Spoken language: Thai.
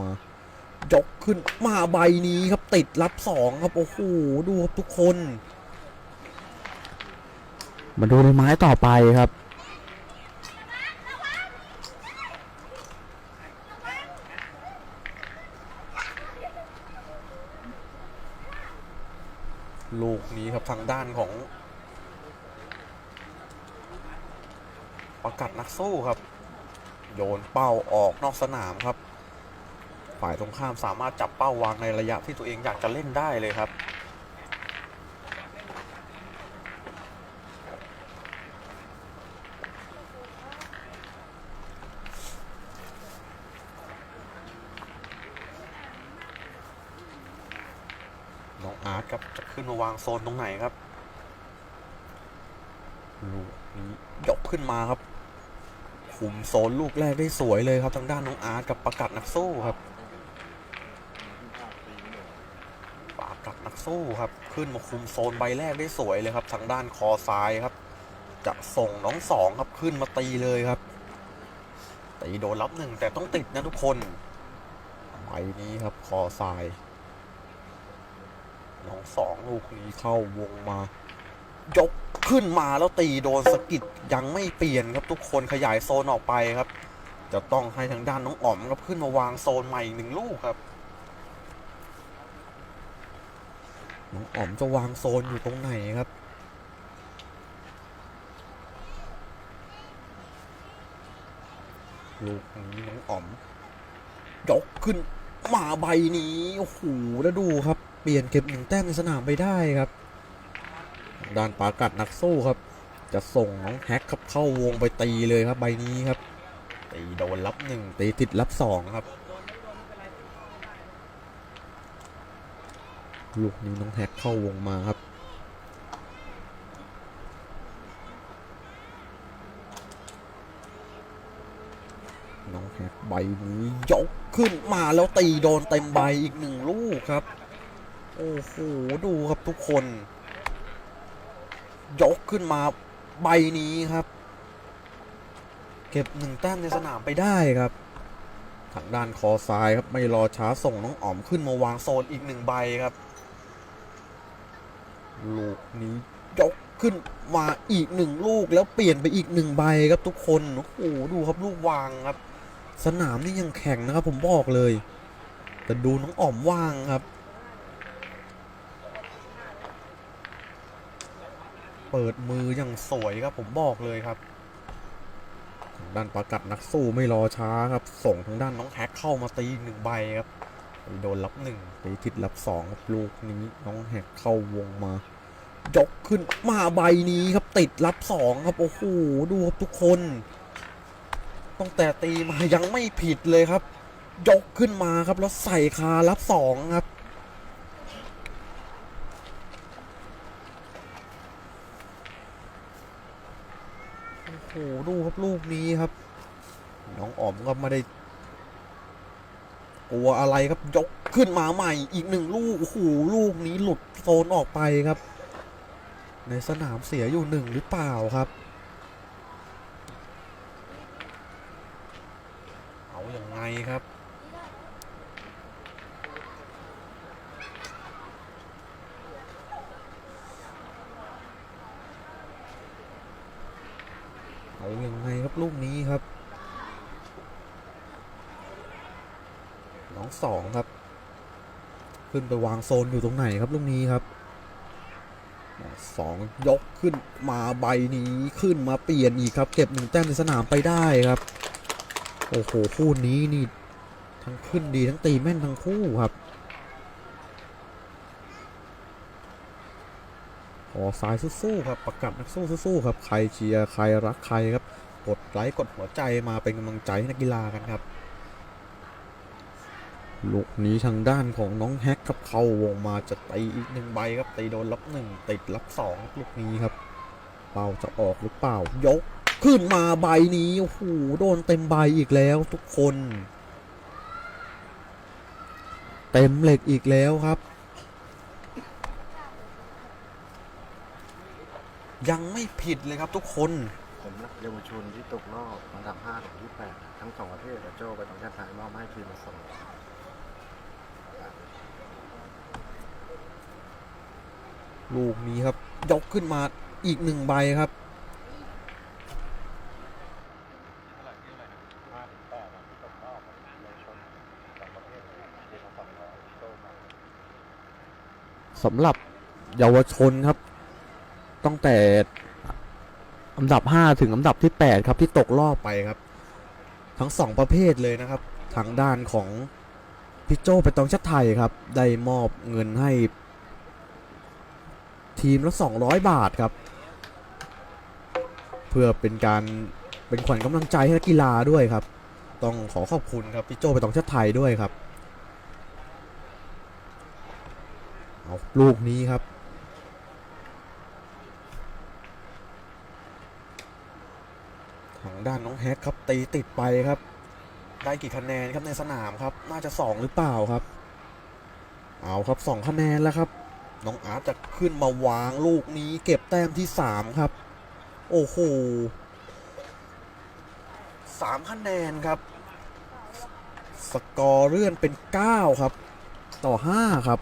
มายกขึ้นมาใบนี้ครับติดรับสองครับโอ้โหดูครับทุกคน มาดูในไม้ต่อไปครับลูกนี้ครับทางด้านของ ประกัดนักสู้ครับ โยนเป้าออกนอกสนามครับ ฝ่ายตรงข้ามสามารถจับเป้าวางในระยะที่ตัวเองอยากจะเล่นได้เลยครับ น้องอาร์ตครับจะขึ้นมาวางโซนตรงไหนครับลูกนี้ยกขึ้นมาครับคุมโซนลูกแรกได้สวยเลยครับทางด้านน้องอาร์ตกับประกัดนักสู้ครับประกัดนัก สู้ครับ ขึ้นมาคุมโซนใบแรกได้สวยเลยครับ ทางด้านคอซ้ายครับ จะส่งน้องสองครับขึ้นมาตีเลยครับตีโดนรับหนึ่งแต่ต้องติดนะทุกคนใบนี้ครับคอซ้ายน้องสองลูกนี้เข้าวงมา ยกขึ้นมาแล้วตีโดนสะกิดยังไม่เปลี่ยนครับทุกคนขยายโซนออกไปครับ จะต้องให้ทางด้านน้องอ๋อมครับขึ้นมาวางโซนใหม่หนึ่งลูกครับ น้องอ๋อมจะวางโซนอยู่ตรงไหนครับ ลูกนี้น้องอ๋อมยกขึ้นมาใบนี้ โอ้โห แล้วดูครับ เปลี่ยนเก็บหนึ่งแต้มในสนามไปได้ครับด้านปากัดนักสู้ครับ จะส่งน้องแฮกครับเข้าวงไปตีเลยครับใบนี้ครับตีโดนรับหนึ่งตีติดรับสองครับ ลูกนี้น้องแฮกเข้าวงมาครับน้องแฮกใบนี้ยกขึ้นมาแล้วตีโดนเต็มใบอีกหนึ่งลูกครับ โอ้โหดูครับทุกคน ยกขึ้นมาใบนี้ครับ เก็บหนึ่งแต้มในสนามไปได้ครับทางด้านคอซ้ายครับไม่รอช้าส่งน้องอ๋อมขึ้นมาวางโซนอีกหนึ่งใบครับ ลูกนี้ยกขึ้นมาอีกหนึ่งลูกแล้วเปลี่ยนไปอีกหนึ่งใบครับทุกคนโอ้โหดูครับลูกวางครับ สนามนี่ยังแข็งนะครับ ผมบอกเลย แต่ดูน้องอ๋อมว่างครับ เปิดมืออย่างสวยครับผมบอกเลยครับด้านประกัดนักสู้ไม่รอช้าครับ ส่งทางด้านน้องแฮกเข้ามาตีอีกหนึ่งใบครับ โดนรับหนึ่งตีทิศรับสองครับลูกนี้น้องแฮกเข้าวงมายกขึ้นมาใบนี้ครับติดรับสองครับโอ้โหดูครับทุกคนตั้งแต่ตีมายังไม่ผิดเลยครับ ยกขึ้นมาครับแล้วใส่คารับสองครับโอ้โหดูครับลูกนี้ครับ น้องอ๋อมก็ไม่ได้ กลัวอะไรครับยกขึ้นมาใหม่อีกหนึ่งลูกโอ้โหลูกนี้หลุดโซนออกไปครับ ในสนามเสียอยู่หนึ่งหรือเปล่าครับ เอาอย่างไงครับเอาอยังไงครับลูกนี้ครับ น้องสองครับ ขึ้นไปวางโซนอยู่ตรงไหนครับลูกนี้ครับสองยกขึ้นมาใบนี้ขึ้นมาเปลี่ยนอีกครับ เก็บหนึ่งแต้มในสนามไปได้ครับโอ้โหคู่นี้นี่ทั้งขึ้นดีทั้งตีแม่นทั้งคู่ครับขอสายสู้ๆครับประกาศนักสู้สู้ๆครับใครเชียร์ใครรักใครครับกดไลค์กดหัวใจมาเป็นกำลังใจให้นักกีฬากันครับ ลูกนี้ทางด้านของน้องแฮกครับเข้าวงมาจะตีอีกหนึ่งใบครับตีโดนรับหนึ่งติดรับสองลูกนี้ครับ เป้าจะออกหรือเปล่ายกขึ้นมาใบนี้โอ้โหโดนเต็มใบอีกแล้วทุกคน เต็มเหล็กอีกแล้วครับ ยังไม่ผิดเลยครับทุกคนผมนักเยาวชนที่ตกรอบอันดับ5ถึงที่8ทั้งสองประเทศและโจ้ไปต้องชาติไทยมอบให้ทีมละสอง ลูกนี้ครับ ยกขึ้นมาอีกหนึ่งใบครับ สำหรับเยาวชนครับ ตั้งแต่อันดับ 5 ถึงอันดับที่ 8 ครับที่ตกรอบไปครับ ทั้งสองประเภทเลยนะครับ ทางด้านของพี่โจไปตองชัดไทยครับ ได้มอบเงินให้ ทีมละ200 บาทครับ เพื่อเป็นการเป็นขวัญกำลังใจให้นักกีฬาด้วยครับ ต้องขอขอบคุณครับพี่โจไปตองชัดไทยด้วยครับเอาลูกนี้ครับทางด้านน้องแฮกครับตีติดไปครับ ได้กี่คะแนนครับในสนามครับ น่าจะสองหรือเปล่าครับ เอาครับสองคะแนนแล้วครับ น้องอาร์ตจะขึ้นมาวางลูกนี้ เก็บแต้มที่สามครับ โอ้โหสามคะแนนครับ สกอร์เลื่อนเป็น 9 ครับ ต่อ 5 ครับ